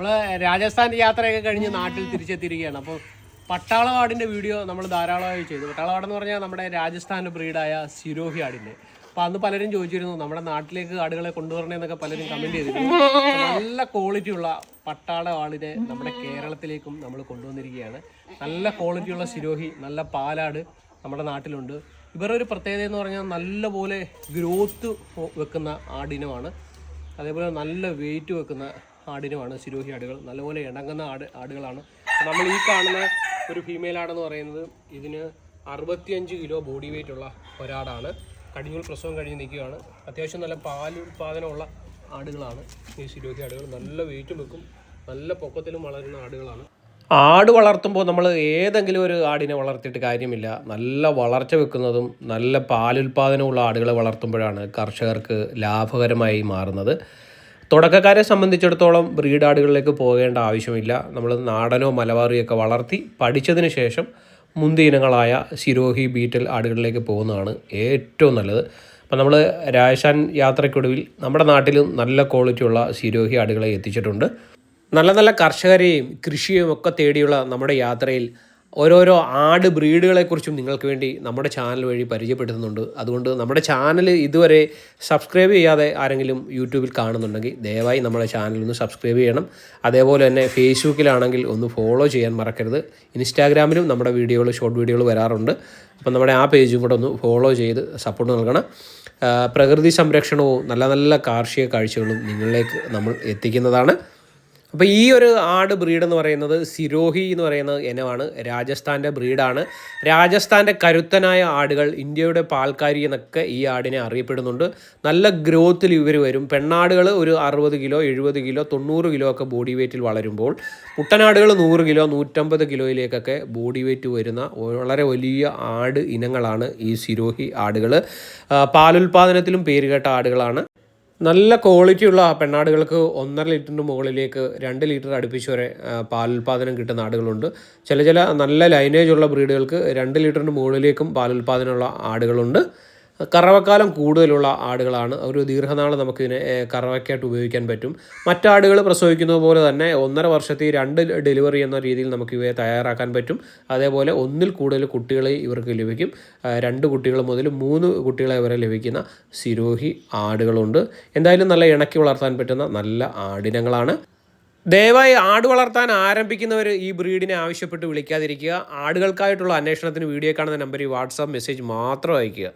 നമ്മൾ രാജസ്ഥാൻ യാത്രയൊക്കെ കഴിഞ്ഞ് നാട്ടിൽ തിരിച്ചെത്തിയിരിക്കുകയാണ്. അപ്പോൾ പട്ടാളവാടിന്റെ വീഡിയോ നമ്മൾ ധാരാളമായി ചെയ്തു. പട്ടാളവാട് എന്ന് പറഞ്ഞാൽ നമ്മുടെ രാജസ്ഥാന്റെ ബ്രീഡായ സിരോഹി ആടിന്റെ. അപ്പൊ അന്ന് പലരും ചോദിച്ചിരുന്നു നമ്മുടെ നാട്ടിലേക്ക് ആടുകളെ കൊണ്ടുവരണേന്നൊക്കെ പലരും കമന്റ് ചെയ്തിരുന്നു. നല്ല ക്വാളിറ്റി ഉള്ള പട്ടാള ആടിനെ നമ്മുടെ കേരളത്തിലേക്കും നമ്മൾ കൊണ്ടുവന്നിരിക്കുകയാണ്. നല്ല ക്വാളിറ്റി ഉള്ള സിരോഹി നല്ല പാലാട് നമ്മുടെ നാട്ടിലുണ്ട്. ഇവരുടെ ഒരു പ്രത്യേകത എന്ന് പറഞ്ഞാൽ നല്ലപോലെ ഗ്രോത്ത് വെക്കുന്ന ആടിനമാണ്. അതേപോലെ നല്ല വെയിറ്റ് വെക്കുന്ന ആടിനുമാണ് സിരോഹി ആടുകൾ. നല്ലപോലെ ഇണങ്ങുന്ന ആട് ആടുകളാണ്. നമ്മൾ ഈ കാണുന്ന ഒരു ഫീമെയിൽ ആടെന്ന് പറയുന്നത് ഇതിന് അറുപത്തിയഞ്ച് കിലോ ബോഡി വെയിറ്റ് ഉള്ള ഒരാടാണ്. കടിഞ്ഞൂൽ പ്രസവം കഴിഞ്ഞ് നിൽക്കുകയാണ്. അത്യാവശ്യം നല്ല പാൽ ഉൽപ്പാദനമുള്ള ആടുകളാണ് ഈ സിരോഹി ആടുകൾ. നല്ല വെയിറ്റും വെക്കും. നല്ല പൊക്കത്തിലും വളരുന്ന ആടുകളാണ്. ആട് വളർത്തുമ്പോൾ നമ്മൾ ഏതെങ്കിലും ഒരു ആടിനെ വളർത്തിയിട്ട് കാര്യമില്ല. നല്ല വളർച്ച വെക്കുന്നതും നല്ല പാലുൽപാദനമുള്ള ആടുകളെ വളർത്തുമ്പോഴാണ് കർഷകർക്ക് ലാഭകരമായി മാറുന്നത്. തുടക്കക്കാരെ സംബന്ധിച്ചിടത്തോളം ബ്രീഡ് ആടുകളിലേക്ക് പോകേണ്ട ആവശ്യമില്ല. നമ്മൾ നാടനോ മലബാറിയൊക്കെ വളർത്തി പഠിച്ചതിന് ശേഷം മുന്തി ഇനങ്ങളായ സിരോഹി ബീറ്റൽ ആടുകളിലേക്ക് പോകുന്നതാണ് ഏറ്റവും നല്ലത്. അപ്പം നമ്മൾ രാജസ്ഥാൻ യാത്രയ്ക്കൊടുവിൽ നമ്മുടെ നാട്ടിലും നല്ല ക്വാളിറ്റിയുള്ള സിരോഹി ആടുകളെ എത്തിച്ചിട്ടുണ്ട്. നല്ല നല്ല കർഷകരെയും കൃഷിയും ഒക്കെ തേടിയുള്ള നമ്മുടെ യാത്രയിൽ ഓരോരോ ആട് ബ്രീഡുകളെക്കുറിച്ചും നിങ്ങൾക്ക് വേണ്ടി നമ്മുടെ ചാനൽ വഴി പരിചയപ്പെടുത്തുന്നുണ്ട്. അതുകൊണ്ട് നമ്മുടെ ചാനൽ ഇതുവരെ സബ്സ്ക്രൈബ് ചെയ്യാതെ ആരെങ്കിലും യൂട്യൂബിൽ കാണുന്നുണ്ടെങ്കിൽ ദയവായി നമ്മുടെ ചാനൽ ഒന്ന് സബ്സ്ക്രൈബ് ചെയ്യണം. അതേപോലെ തന്നെ ഫേസ്ബുക്കിലാണെങ്കിൽ ഒന്ന് ഫോളോ ചെയ്യാൻ മറക്കരുത്. ഇൻസ്റ്റാഗ്രാമിലും നമ്മുടെ വീഡിയോകൾ ഷോർട്ട് വീഡിയോകൾ വരാറുണ്ട്. അപ്പം നമ്മുടെ ആ പേജും കൂടെ ഒന്ന് ഫോളോ ചെയ്ത് സപ്പോർട്ട് നൽകണം. പ്രകൃതി സംരക്ഷണവും നല്ല നല്ല കാർഷിക കാഴ്ചകളും നിങ്ങളിലേക്ക് നമ്മൾ എത്തിക്കുന്നതാണ്. അപ്പോൾ ഈ ഒരു ആട് ബ്രീഡ് എന്ന് പറയുന്നത് സിരോഹി എന്ന് പറയുന്ന ഇനമാണ്. രാജസ്ഥാന്റെ ബ്രീഡാണ്. രാജസ്ഥാന്റെ കരുത്തനായ ആടുകൾ ഇന്ത്യയുടെ പാൽക്കാരി എന്നൊക്കെ ഈ ആടിനെ അറിയപ്പെടുന്നുണ്ട്. നല്ല ഗ്രോത്തിൽ ഇവർ വരും. പെണ്ണാടുകൾ ഒരു അറുപത് കിലോ എഴുപത് കിലോ തൊണ്ണൂറ് കിലോ ഒക്കെ ബോഡി വെയ്റ്റിൽ വളരുമ്പോൾ കുട്ടനാടുകൾ നൂറ് കിലോ നൂറ്റമ്പത് കിലോയിലേക്കൊക്കെ ബോഡി വെയ്റ്റ് വരുന്ന വളരെ വലിയ ആട് ഇനങ്ങളാണ് ഈ സിരോഹി ആടുകൾ. പാലുൽപാദനത്തിലും പേരുകേട്ട ആടുകളാണ്. നല്ല ക്വാളിറ്റിയുള്ള പെണ്ണാടുകൾക്ക് ഒന്നര ലിറ്ററിന് മുകളിലേക്ക് രണ്ട് ലിറ്റർ അടുപ്പിച്ച് വരെ പാലുൽപാദനം കിട്ടുന്ന ആടുകളുണ്ട്. ചില ചില നല്ല ലൈനേജ് ഉള്ള ബ്രീഡുകൾക്ക് രണ്ട് ലിറ്ററിന് മുകളിലേക്കും പാലുൽപാദനമുള്ള ആടുകളുണ്ട്. കറവക്കാലം കൂടുതലുള്ള ആടുകളാണ്. ഒരു ദീർഘനാൾ നമുക്കിതിനെ കറവക്കായിട്ട് ഉപയോഗിക്കാൻ പറ്റും. മറ്റാടുകൾ പ്രസവിക്കുന്നത് പോലെ തന്നെ ഒന്നര വർഷത്തിൽ രണ്ട് ഡെലിവറി എന്ന രീതിയിൽ നമുക്ക് ഇവയെ തയ്യാറാക്കാൻ പറ്റും. അതേപോലെ ഒന്നിൽ കൂടുതൽ കുട്ടികളെ ഇവർക്ക് ലഭിക്കും. രണ്ട് കുട്ടികൾ മുതൽ മൂന്ന് കുട്ടികളെ വരെ ലഭിക്കുന്ന സിരോഹി ആടുകളുണ്ട്. എന്തായാലും നല്ല ഇണക്കി വളർത്താൻ പറ്റുന്ന നല്ല ആടിനങ്ങളാണ്. ദയവായി ആട് വളർത്താൻ ആരംഭിക്കുന്നവർ ഈ ബ്രീഡിനെ ആവശ്യപ്പെട്ട് വിളിക്കാതിരിക്കുക. ആടുകൾക്കായിട്ടുള്ള അന്വേഷണത്തിന് വീഡിയോ കാണുന്ന നമ്പറിൽ വാട്സാപ്പ് മെസ്സേജ് മാത്രം അയയ്ക്കുക.